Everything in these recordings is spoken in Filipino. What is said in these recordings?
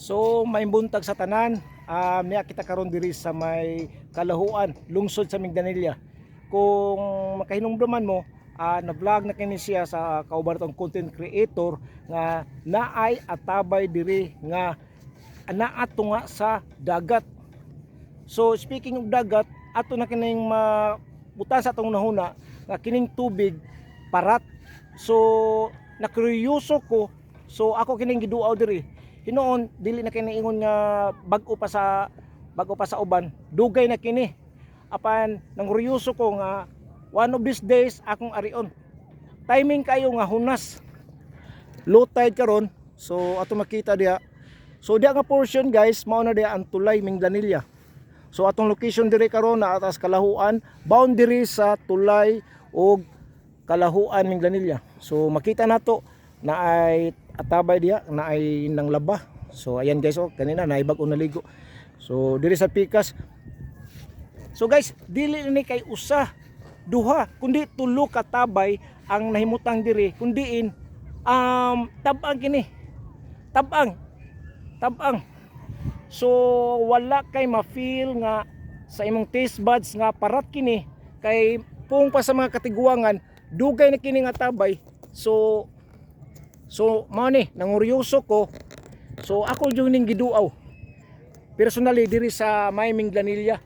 So may buntag sa tanan, ah miya kita karon diri sa may Kalahuan, lungsod sa Migdanilla. Kung makahinumduman mo, ah na-vlog na kini siya sa kauban tong content creator nga naay atabay diri nga naa tunga sa dagat. So speaking of dagat, ato na kining mabutan sa atong nahuna nga kining tubig parat. So nakuryoso ko, so ako kining giduaw diri. Hinoon dili na kini ingon nga bag-o pa sa bag-o pa sa uban, dugay na kini. Apan nanguryoso ko nga one of these days akong arion. Timing kayo nga hunas. Low tide karon. So ato makita diha. So diha nga portion guys, mao na diha ang tulay Minglanilla. So atong location diri karon na atas Kalahuan, boundary sa tulay o Kalahuan Minglanilla. So makita nato na ay atabay diha na ay nang laba. So ayan guys oh, kanina naibag o naligo. So diri sa Pikas. So guys, dili ni kay usa, duha, kundi tulo ka tabay ang nahimutang diri, kundiin um tabang kini. Tabang. Tabang. So wala kay ma-feel nga sa imong taste buds nga parat kini kay pung pa sa mga katiguangan dugay na kini nga tabay. So so ni nanguryoso ko. So ako yung ning giduaw. Personally diri sa may Minglanilla.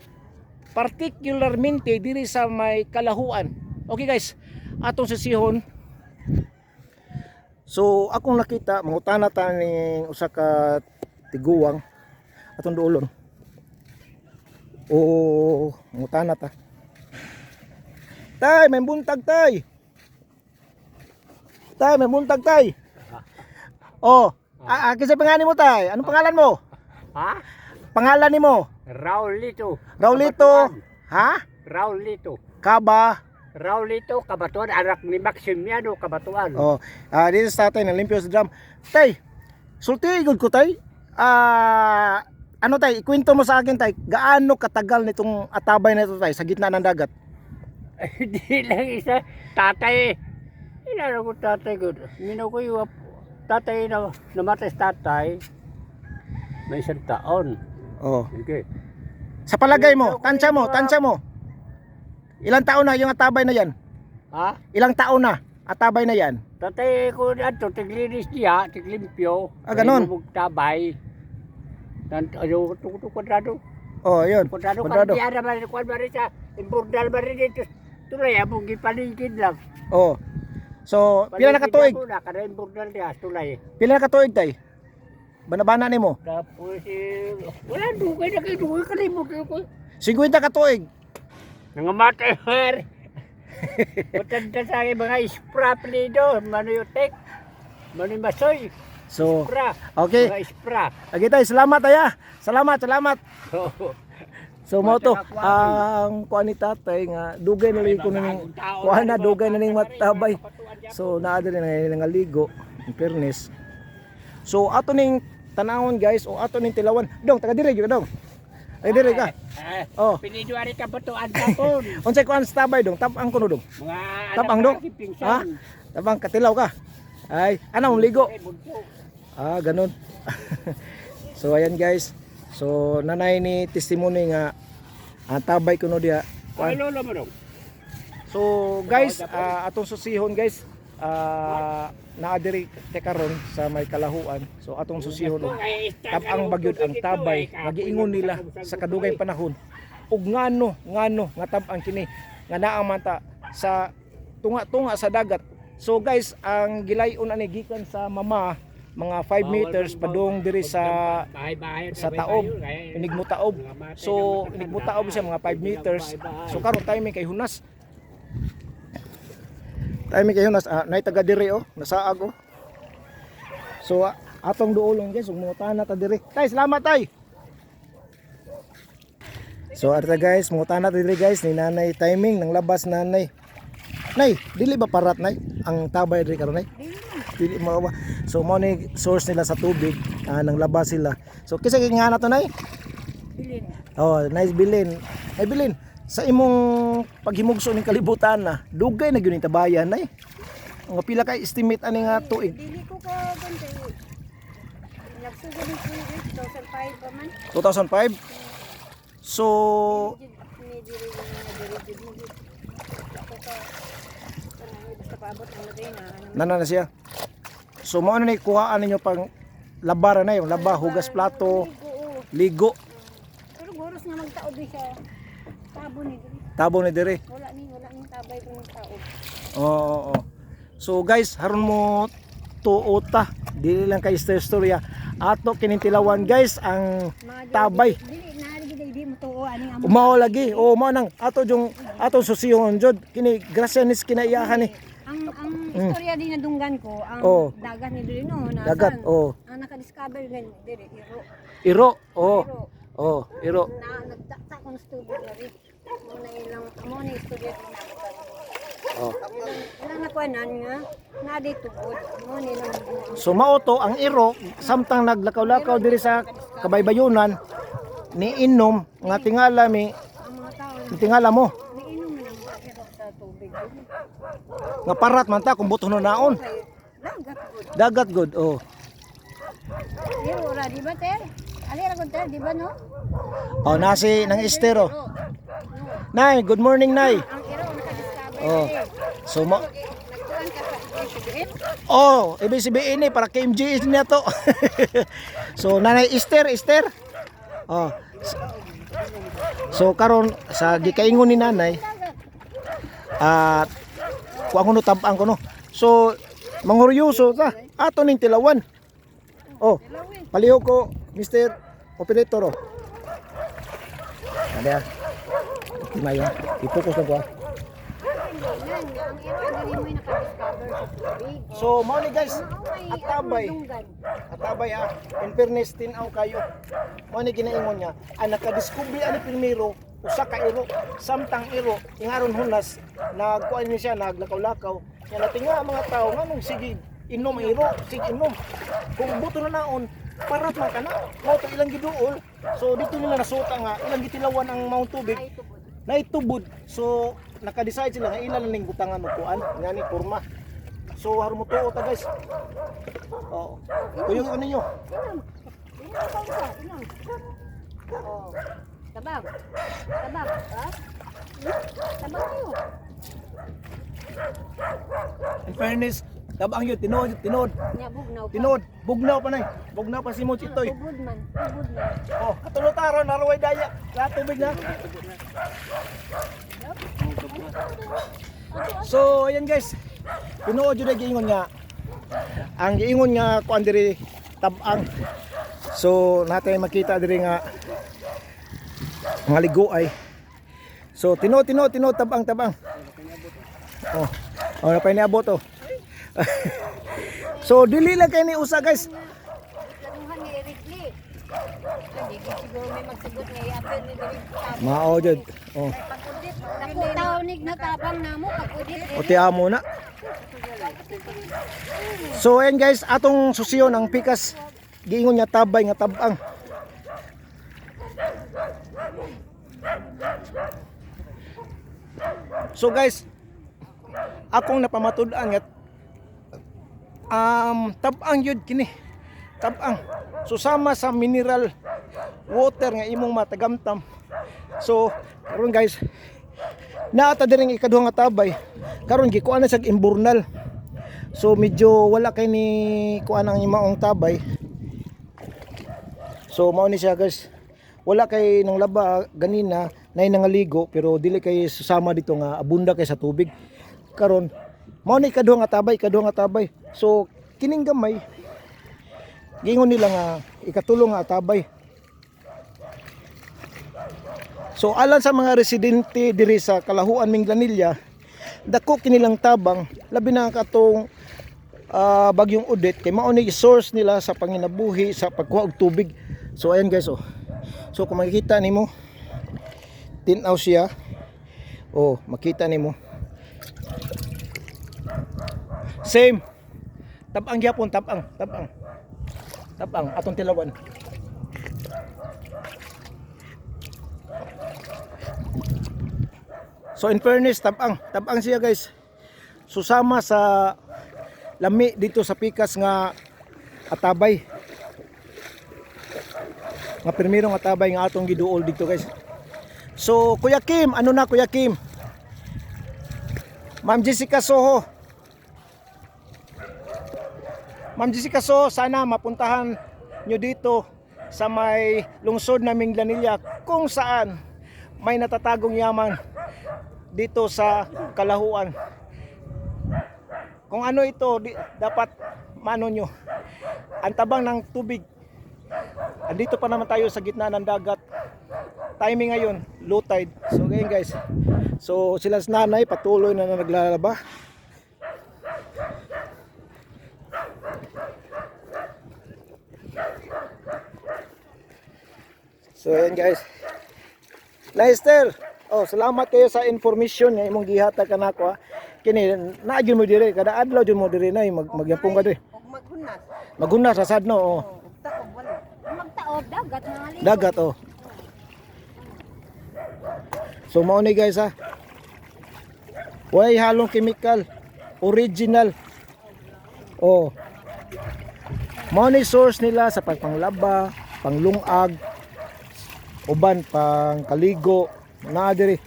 Particularmente diri sa may Kalahuan. Okay guys, atong sisihon So akong nakita mangutana ta ning usa ka tiguwang atong duolon. O mangutana ta. Tay, may buntag tay. Tay, may buntag tay. Oh, ah, ah, kasi pangalan mo tay. Anong pangalan mo? Ha? Pangalan nimo? Raulito. Raulito. Kabatuan. Ha? Raulito. Kaba. Raulito, Kabatuan. Anak ni Maximiano, Kabatuan. Oh, ah dito sa tatay ng Limpios Drum. Tay, sulti igod ko tay. Ah, ano tay, ikwento mo sa akin tay, gaano katagal nitong atabay na ito tay sa gitna ng dagat? Hindi lang isa. Tatay. Ilan ko tatay ko. Yung tatay na namatay sa tatay. May isang taon. Oh. Okay. Sa palagay mo, tansya mo, tansya mo. Ilang taon na yung atabay na yan? Ha? Ilang taon na atabay na yan? Tatay ko ato tiglinis niya, tiglimpyo. Ah, ganon. Tabay. Ano tukuto kwadrado. Oh, yun. Kwadrado Kwadrado. kan diara man kwan man rin sa imbordal man rin dito. Tulay abong gipaligid lang. Oh. So, pila na katuig? Na kada imbordal diya tulay. Pila na katuig tay? Banabana nimo. Tapos eh, wala dugay na kayo dugay kalimot ko. 50 katuig. Nangamatay her. Matanda sa akin mga ispra plido, manuyotek, manumasoy, So, ispra, okay. mga ispra. Agi tay, salamat aya. Salamat, salamat. So mo to ang kuan ni tatay nga dugay na lang ko ning kuan na dugay na ning matabay. So naa diri na nga ligo in fairness. So ato ning tanawon guys o ato ning tilawan. Dong taga diri gyud dong. Ay diri ka. Eh, Oh. Piniduari ka ba to antapon? Unsay kuan sa tabay dong? Tabang kuno dong. Mga Tapang dong. Ha? Tabang katilaw ka. Ay, ano ligo? Eh. Ah, ganun. so ayan guys. So nanay ni testimony nga ang tabay kuno diha. Ay, lolo mo dong. So guys, ah, atong susihon guys, ah naa diri karon sa may kalahuan. So atong susihon og tabang bagyod ang tabay magiingon nila sa kadugay panahon. Ug ngano ngano nga tabang kini nga naa man ta sa tunga-tunga sa dagat. So guys, ang gilayon ani gikan sa mama mga 5 meters padung diri sa sa taob, inigmo taob. So inigmo taob siya mga 5 meters. So karon timing kay hunas. Timing kay hunas ah, nay taga diri oh, nasaag oh. So ah, atong duolong guys, ug mga ta diri. Tay, salamat tay. So arta guys, mga ta diri guys ni nanay timing nang labas nanay. Nay, dili ba parat nay ang tabay diri karon nay? Dili mo ba? So mo ni source nila sa tubig, ah, nang labas sila. So kisa kay nga na to nay? Bilin. Oh, nice bilin. Ay bilin, sa imong paghimugso ning kalibutan na, dugay na gyud ning tabayan nay. Nga pila kay estimate ani nga tuig? Dili ko ka ganda. Nagsugod ni Kuya, 2005 pa man. 2005. So, ka ang lagay na ano. nana na siya. So, mo ano ni kuhaan ninyo pang labaran na yung laba, hugas plato, ligo, Pero goros nga magtaod di siya. Tabo ni diri. tabo ni dire. Wala ni wala ni tabay ko ng taod. Oo, oo, oo. So guys, haron mo tuota, dili lang kay istorya. Ato kinintilawan guys ang tabay. Amo. Umaw lagi. O mao nang ato jung ato susihon jud kini grasyanis kinaiyahan ni. Ang ang istorya din na dunggan ko, ang Oo. dagat ni diri no, nasan? Dagat. Oh, Ang naka-discover gan diri iro. iro. Oh, Iro. oh, iro. Na nagtakta ko ng studio na rin. Mo na ilang mo na istorya din na Oh. Ilang ilang nakuanan nga na di tugod. Mo ni lang So mao to ang iro samtang naglakaw-lakaw diri sa kabaybayunan ni inom nga tingala mi ang mga tao tingala mo niinom na ng iro sa tubig. Nga parat man ta kung buto no naon. Dagat gud. Dagat good. Oh. Iro ra di ba ter? Ali ra gud ter di ba no? Oh, nasi ng estero. Nay, good morning, Nay. Oh. diri. So, ma oh, ibig sabihin ni para kay MGS niya to. so, nanay Esther, Esther. Oh. So, karon sa gikaingon ni nanay, at kuha ko no tabang ko no. So, manghuryoso ta. Ato ning tilawan. Oh, palihog ko, Mr. Operator. Oh. Ada. Mayo, i-focus lang ko. ah. So, mo guys, Ang at tabay. dunggan. Atabay ha, in fairness tinaw kayo. Mo ni ginaingon niya, ang nakadiskubre ani primero usa ka iro, samtang iro, ingaron hunas nagkuan ni siya naglakaw-lakaw. Kaya natinga ang mga tao nganong sige inom iro, sige inom. Kung buto na naon, parat man kana. Mao to ilang giduol. So dito nila nasuta nga ilang gitilawan ang maong tubig na itubod. So naka-decide sila nga ilan ning butangan mo kuan ngani kurma. So haro mo tuo ta guys. Oo. Tuyo ano inom. Oh. Tabang. Tabang, ha? Hmm? Tabang kayo. In fairness, tabang yun, tinod, tinod, Nya bugnaw pa. tinod, bugnaw pa na Bugnaw pa si Mo Chitoy. Tubod man. Tubod man. Oh, katulotaro, naruway daya. Lahat tubig na. So, ayan guys. Tinuod yun na giingon nga. Ang giingon nga kuan diri tabang. So, natin makita diri nga mga ligo ay. So, tino tino tino tabang tabang. Oh. Oh, napay niabot oh. so, dili lang kay ni usa guys. Mao jud. Oh. Pagkudit. Naku, tawnig na tabang na mo. Pagkudit. O amo na. So ayan guys, atong susiyon ang pikas giingon niya tabay nga tabang. So guys, akong napamatud-an nga um tabang yun kini. Tabang. So sama sa mineral water nga imong matagamtam. So karon guys, naata ikaduha nga tabay karon gikuan na sa imburnal so medyo wala kay ni kuan ang imaong tabay so mao ni siya guys wala kay nang laba ganina nay nangaligo pero dili kay susama dito nga abunda kay sa tubig karon mao ni ikaduha nga tabay ikaduha nga tabay so kining gamay gingon nila nga ikatulong nga tabay So alang sa mga residente diri sa Kalahuan Minglanilla, dako kinilang tabang labi na katong ah, bagyong Odette kay mao ni source nila sa panginabuhi sa pagkuha og tubig. So ayan guys oh. So kung makikita nimo tinaw siya. Oh, makita nimo. Same. Tabang gyapon, tabang, tabang. Tabang atong tilawan. So in fairness, tabang, tabang siya guys. Susama sa lami dito sa pikas nga atabay. Nga pirmiro nga tabay nga atong giduol dito guys. So Kuya Kim ano na Kuya Kim? Ma'am Jessica Soho. Ma'am Jessica Soho sana mapuntahan nyo dito sa may lungsod na Minglanilla kung saan may natatagong yaman dito sa Kalahuan. Kung ano ito di, dapat mano nyo. Ang tabang ng tubig andito pa naman tayo sa gitna ng dagat. Timing ngayon low tide. So ngayon guys. So sila sa nanay patuloy na, na naglalaba. So ayan guys. Lester oh salamat kayo sa information nga imong gihatag kanako ha kini naadyo mo dire kada adlaw jud mo dire na mag magyapong ka dire Huwag maghunas. magunas sa sadno oh. Oh, taob wala. Magtaob, dagat na dagat oh. So mao ni guys ha way halong chemical. Original. Oh. Mao ni source nila sa pagpanglaba panglungag uban pang kaligo na diri.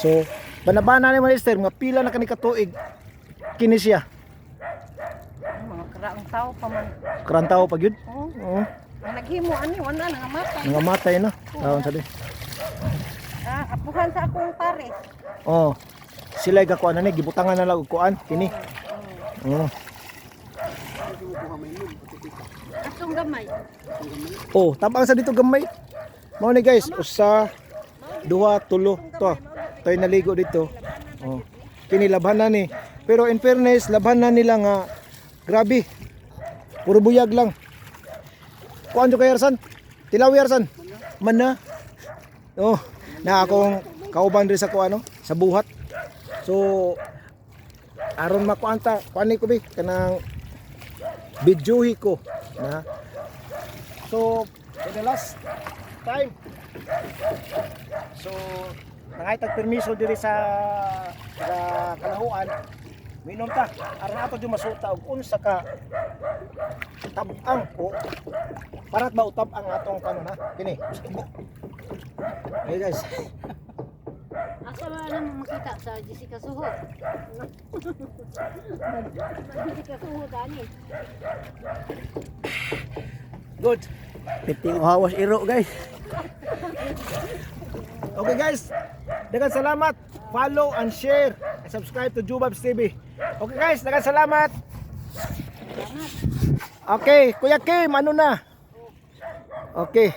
So banabana ni Master nga pila na kani katuig kini siya. Mga karaang tao pa man. karantaw pag yun Oh, oh ang naghimo ano, wala nga mata. nangamatay na taon sa di Ah, apuhan sa akong pares. Oh. Sila gakuan na ni gibutangan na lang kuan kini. Oh. Atong gamay. Oh, tabang sa dito gamay. Mao ni guys, usa, duha, tulo to. Toy naligo dito. Oh. Kini labhan ni. Pero in fairness, labhan na nila nga grabe. Puro buyag lang. Kuan jo kay Yarsan? Tilaw Yarsan. Man na. Oh, na akong kauban diri sa kuano, sa buhat. So aron makuanta, kuan ko bi kanang videohi ko na So, for the last time. So, nangaytag permiso diri sa sa kalahuan. Minom ta, aron ato jud masuta og unsa ka tabang o parat ba utab ang atong kanon ha? Kini. Hey guys. Asa ba nang makita sa Jessica Soho? Jessica Soho dani. Good. Piting hawas iro guys. Okay guys, dagan salamat. Follow and share and subscribe to Jubabs TV. Okay guys, dagan salamat. Okay, Kuya Kim, ano na? Okay.